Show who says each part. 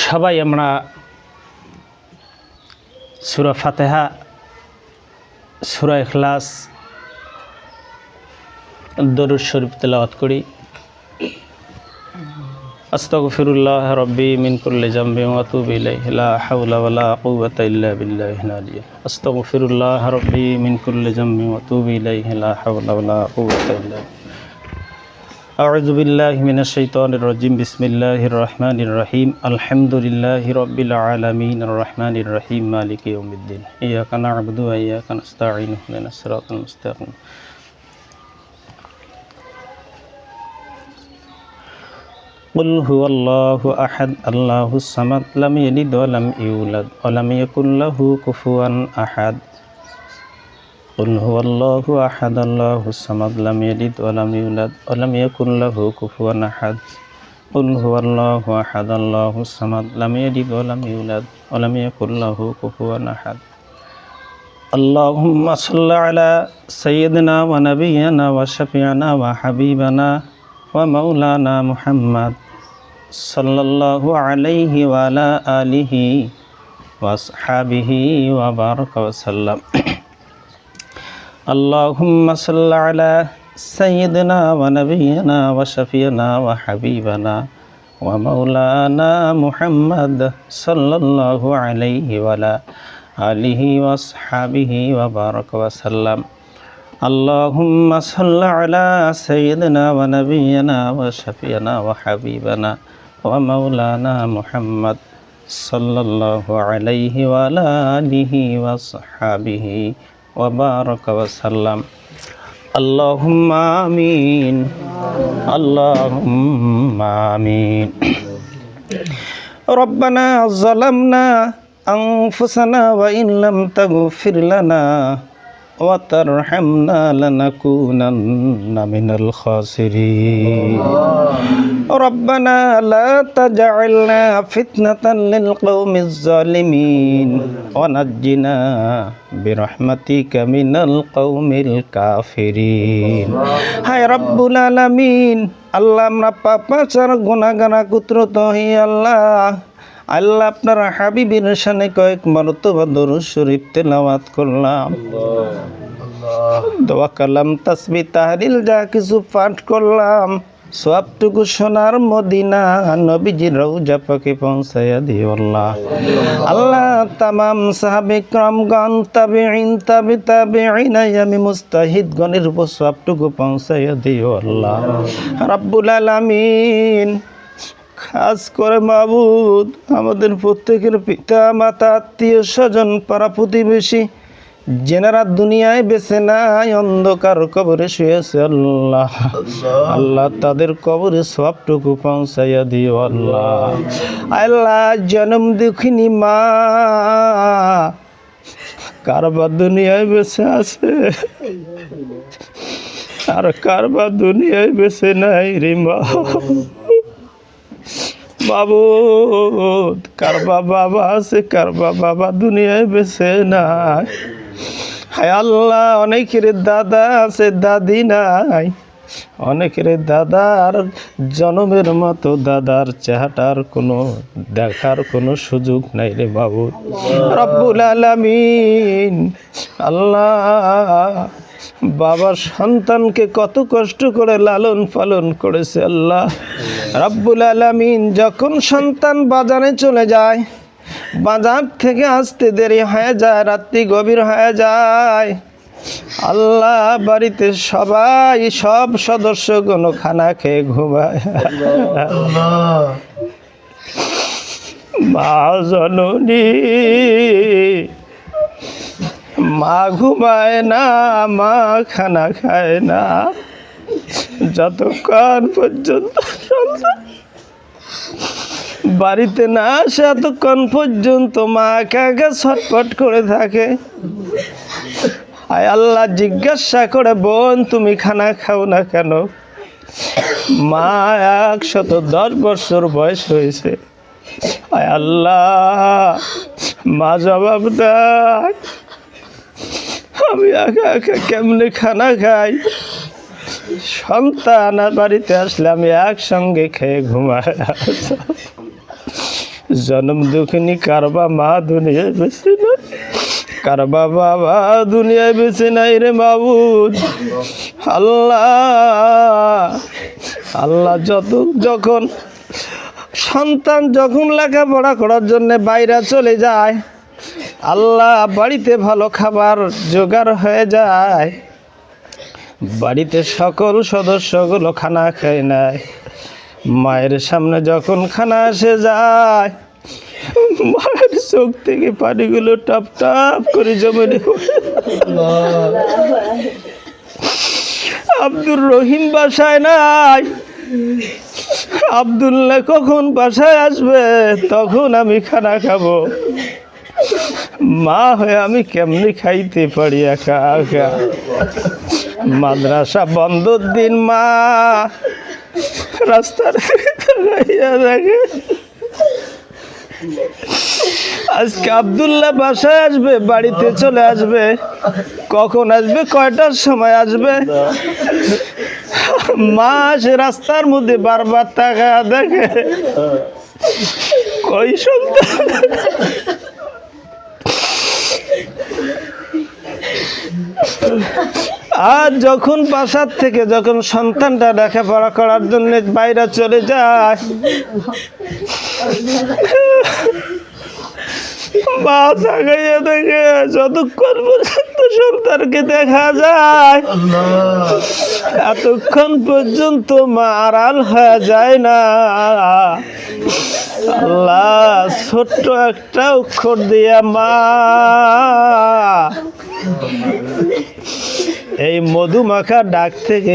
Speaker 1: সবাই আমরা সুরা ফাতেহা, সুরা ইখলাস, দরুদ শরীফ তেলাওয়াত করি। আস্তাগফিরুল্লাহ রব্বি মিন কুল্লি জামবি ওয়া আতুবু ইলাইহি, লা হাওলা ওয়া লা কুওয়াতা ইল্লা বিল্লাহিল আলিয়্যিল আস্তাগফিরুল্লাহ রব্বি মিন কুল্লি জামবি ওয়া আতুবু ইলাইহি, লা হাওলা أعوذ بالله من الشيطان الرجيم. بسم الله الرحمن الرحيم. الحمد لله رب العالمين. الرحمن الرحيم. مالك يوم الدين. إياك نعبد وإياك نستعين. اهدنا الصراط المستقيم. قل هو الله أحد. الله الصمد. لم يلد ولم يولد. ولم يكن له كفوا أحد. قل هو الله أحد الله الصمد لم يلد ولم يولد ولم يكن له كفوا أحد. قل هو الله أحد الله الصمد لم يلد ولم يولد ولم يكن له كفوا أحد. اللهم صل على سيدنا ونبينا وشفيعنا وحبيبنا ومولانا محمد صلى الله عليه وعلى آله وأصحابه وبارك وسلم. اللهم صل على سيدنا ونبينا وشفينا وحبيبنا ومولانا محمد صلى الله عليه وعلى آله وأصحابه وبارك وسلم. اللهم صل على سيدنا ونبينا وشفينا وحبيبنا ومولانا محمد صلى الله عليه وعلى آله وصحابه وبارك وسلم اللهم آمين اللهم آمين ربنا ظلمنا أنفسنا وإن لم تغفر لنا وترحمنا لنكونن من الخاسرين ربنا لا تجعلنا فتنة للقوم الظالمين ونجنا برحمتك من القوم الكافرين হায় রব্বুল আলামিন আল্লাহ আমরা পাপাচার গুনাগানা কুত্রত হি আল্লাহ আল্লাহ আপনার হাবিবের সানে কয়েক মরতবা দরুদ শরীফ তেলাওয়াত করলাম। দোয়া কালাম তাসবি তাহরিল যা কিছু পাঠ করলাম, সবটুকু সোনার মদিনা নবীজির রৌজা পাকে পৌঁছাইয়া দিও আল্লাহ। আল্লাহ তামাম সাহাবে ক্রমগণ তাবে ইন তাবে তাবে আমি মুস্তাহিদ গণের উপর সবটুকু পৌঁছাইয়া দিও আল্লাহ। রাব্বুল আলামিন খাস করে মাবুদ আমাদের প্রত্যেকের পিতা মাতা আত্মীয় স্বজন পাড়া প্রতিবেশী জেনারা দুনিয়ায় বেছে নাই অন্ধকার কবরে শুয়েছে আল্লাহ। আল্লাহ। তাদের কবরে সবটুকু পৌঁছাইয়া দিও আল্লাহ। আল্লাহ জন্ম দুঃখিনী মা কারবার দুনিয়ায় বেছে আছে। আর কারবার দুনিয়ায় বেছে নাই রে মা। বাবু কারবা বাবা আছে কারবা বাবা দুনিয়ায় বেছে নাই। হায় আল্লাহ অনেকের দাদা আছে দাদি নাই। অনেকের দাদার জনমের মতো দাদার চেহারার কোনো দেখার কোনো সুযোগ নাই রে বাবু। রব্বুল আলামিন আল্লাহ বাবার সন্তানকে কত কষ্ট করে লালন পালন করেছে আল্লাহ। রাব্বুল আলামিন যখন সন্তান বাজারে চলে যায় বাজার থেকে আসতে দেরি হয়ে যায় রাত্রি গভীর হয়ে যায়। আল্লাহ বাড়িতে সবাই সব সদস্যগণ খানা খেয়ে ঘুমায়। মা জননী মা ঘুমায় না, মা খানা খায় না। যতক্ষণ পর্যন্ত বাড়িতে না আসে এতক্ষণ পর্যন্ত মা একা ছটফট করে থাকে। আয় আল্লাহ জিজ্ঞাসা করে, বোন, তুমি খানা খাও না কেন? মা একশত দশ বছর বয়স হয়েছে। আয় আল্লাহ, মা জবাব দেয় আমি একা একা কেমনে খানা খাই? সন্তান বাড়িতে আসলে আমি একসঙ্গে খেয়ে ঘুমাই। জন্ম দুঃখিনী কারবা মা দুনিয়ায় বেশি না কারবা বাবা দুনিয়ায় বেশি নাই রে বাবু আল্লাহ আল্লাহ যত যখন সন্তান যখন লেখাপড়া করার জন্য বাইরে চলে যায় আল্লাহ বাড়িতে ভালো খাবার জোগাড় হয়ে যায়। বাড়িতে সকল সদস্যগুলো খানা খায় নেয়। মায়ের সামনে যখন খানা এসে যায়, মায়ের চোখ থেকে পানিগুলো টপ টপ করে জমে। আব্দুর রহিম বাসায় নাই। আবদুল্লাহ কখন বাসায় আসবে? তখন আমি খানা খাব। মা হয়ে আমি কেমনি খাইতে পারি একা একা? মাদ্রাসা বন্ধর দিন, মা। রাস্তার দেখে। আজকে আবদুল্লাহ বাসায় আসবে, বাড়িতে চলে আসবে। কখন আসবে? কয়টার সময় আসবে? মা সে রাস্তার মধ্যে বারবার টাকা দেখে। কই সন্তান? আর যখন বাসার থেকে যখন সন্তানটা লেখাপড়া করার জন্য বাইরে চলে যায়, মা তাকাইয়া দেখে যতক্ষণ পর্যন্ত সন্তানকে দেখা যায়, এতক্ষণ পর্যন্ত মা আড়াল হয়ে যায় না। আল্লাহ, ছোট্ট একটা অক্ষর দিয়া মা এই মধুমাখা ডাক থেকে